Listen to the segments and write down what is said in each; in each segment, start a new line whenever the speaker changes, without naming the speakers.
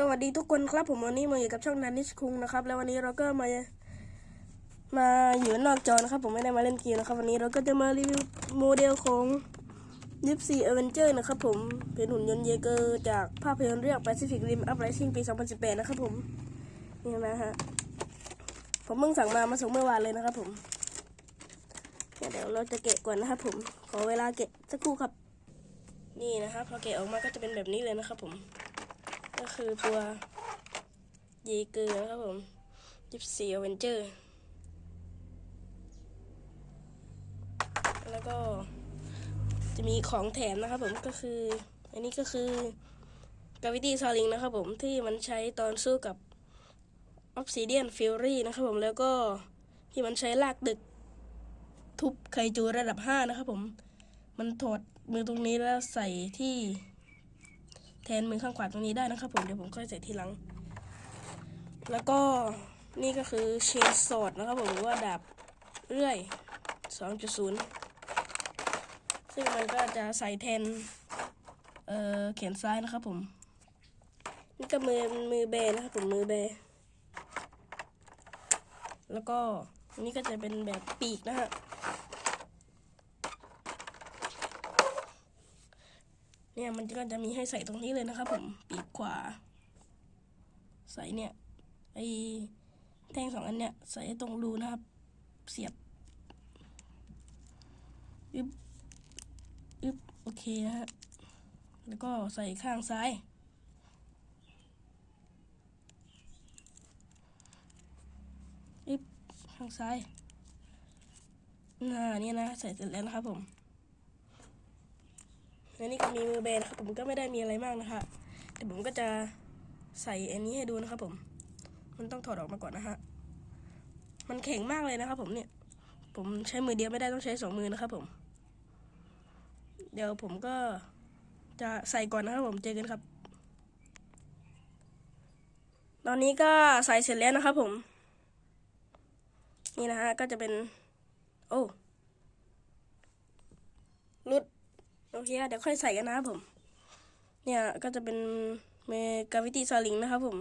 สวัสดีทุกคนครับผมวันนี้มาอยู่กับช่องนันนิชคุงนะครับ แล้ววันนี้เราก็มามาอยู่นอกจอนะครับ ผมไม่ได้มาเล่นเกมนะครับวันนี้เราก็จะมารีวิวโมเดลของยิปซีเอเวนเจอร์นะครับผมเป็นหุ่นยนต์เยเกอร์จากภาพยนตร์เรื่อง Pacific Rim Uprising ปี 2018 นะครับผมนี่นะฮะผมเพิ่งสั่งมามาส่งเมื่อวานเลยนะครับผมเดี๋ยวเราจะแกะก่อนนะครับผมขอเวลาแกะสักครู่ครับ นี่นะครับพอแกะออกมาก็จะเป็นแบบนี้เลยนะครับผม ก็คือตัวเยเกอร์นะครับผมยิปซีอเวนเจอร์ แล้วก็จะมีของแถมนะครับผมก็คือ อันนี้ก็คือกาวิตี้ซาลิงนะครับผมที่มันใช้ตอนสู้กับออ s ซิเดียนฟิลรี่นะครับผมแล้วก็ที่มันใช้ลากดึก ทุบไคจูระดับ 5 นะครับผม มันถอดมือตรงนี้แล้วใส่ที่ แทนมือข้างขวาตรงนี้ได้นะครับผมเดี๋ยวผมค่อยใส่ทีหลัง แล้วก็นี่ก็คือเชนสอดนะครับผมหรือว่าดาบเรื่อย 2.0 ซึ่งมันก็จะใส่แทนเอ่อแขนซ้ายนะครับผมนี่ก็มือมือแบนนะครับผมมือแบแล้วก็นนี่ก็จะเป็นแบบปีกนะฮะ เนี่ยมันก็จะมีให้ใส่ตรงนี้เลยนะครับผมปีกขวา ใส่เนี่ยไอแท่งสองอันเนี่ยใส่ตรงรูนะครับ เสียบอึบอึบโอเคนะฮะแล้วก็ใส่ข้างซ้าย อึบข้างซ้ายน่านี่นะ ใส่เสร็จแล้วนะครับผม และนี่ก็มีมือแบนครับผมก็ไม่ได้มีอะไรมากนะคะแต่ผมก็จะใส่อันนี้ให้ดูนะครับผม มันต้องถอดออกมาก่อนนะฮะ มันแข็งมากเลยนะครับผมเนี่ย ผมใช้มือเดียวไม่ได้ต้องใช้สองมือนะครับผม เดี๋ยวผมก็จะใส่ก่อนนะครับผมเจอกันครับ ตอนนี้ก็ใส่เสร็จแล้วนะครับผม นี่นะฮะก็จะเป็น โอ้รุด โอเคเดี๋ยวค่อยใส่กันนะครับผม เนี่ยก็จะเป็นเมกาวิตี้ซาลิงนะครับผม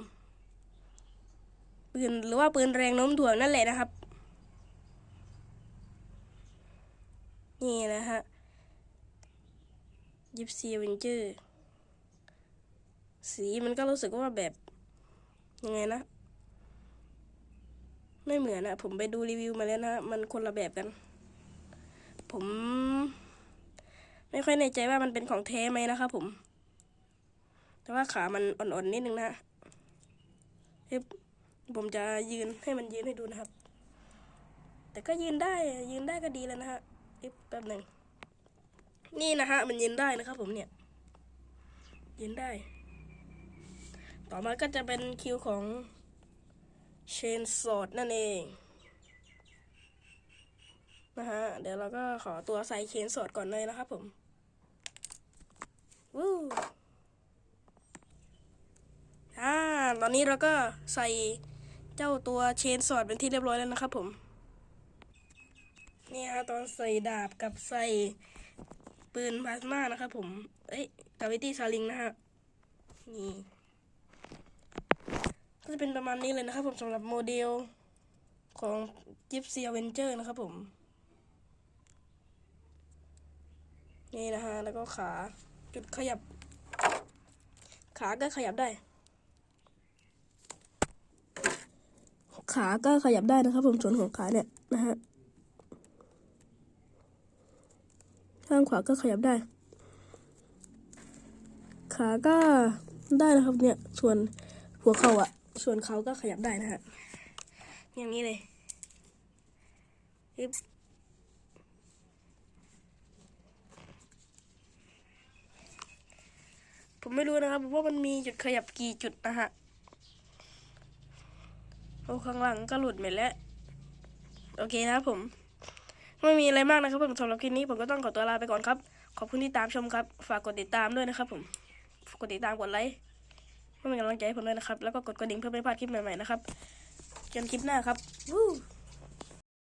ปืนหรือว่าปืนแรงโน้มถ่วงนั่นแหละนะครับ นี่นะฮะยิปซีเวนเจอร์สีมันก็รู้สึกว่าแบบยังไงนะ ไม่เหมือนนะผมไปดูรีวิวมาแล้วนะ มันคนละแบบกัน ผม ไม่ค่อยแน่ใจว่ามันเป็นของแท้ไหมนะครับผม แต่ว่าขามันอ่อนๆนิดนึงนะเฮ้ผมจะยืนให้มันยืนให้ดูนะครับ แต่ก็ยืนได้ยืนได้ก็ดีแล้วนะฮะเอ๊ะแป๊บหนึ่งนี่นะฮะมันยืนได้นะครับผมเนี่ยยืนได้ ต่อมาก็จะเป็นคิวของเชนสอดนั่นเองนะฮะเดี๋ยวเราก็ขอตัวใส่เชนสอดก่อนเลยนะครับผม วู้อ่าตอนนี้เราก็ใส่เจ้าตัวเชนสอดเป็นที่เรียบร้อยแล้วนะครับผม นี่ฮะตอนใส่ดาบกับใส่ปืนพลาสมานะครับผม เอ้ยกาวิตี้ซาลิงนะฮะ นี่ ก็จะเป็นประมาณนี้เลยนะครับผมสำหรับโมเดลของจิปซีอเวนเจอร์นะครับผม นี่นะฮะ แล้วก็ขา จุดขยับ ขาก็ขยับได้ ขาก็ขยับได้นะครับ ผมส่วนของขาเนี่ยนะฮะข้างขวาก็ขยับได้ ขาก็ได้นะครับเนี่ย ส่วนหัวเข่าอะส่วนเขาก็ขยับได้นะฮะอย่างนี้เลยอึ๊บผม ไม่รู้นะครับว่ามันมีจุดขยับกี่จุดนะฮะโอ้ข้างหลังก็หลุดไปแล้ว โอเคนะครับผม ไม่มีอะไรมากนะครับผมสำหรับคลิปนี้ผมก็ต้องขอตัวลาไปก่อนครับ ขอบคุณที่ตามชมครับ ฝากกดติดตามด้วยนะครับผม กดติดตามกดไลค์เพื่อเป็นกำลังใจให้ผมด้วยนะครับ แล้วก็กดกระดิ่งเพื่อไม่พลาดคลิปใหม่ๆนะครับ จนคลิปหน้าครับวู้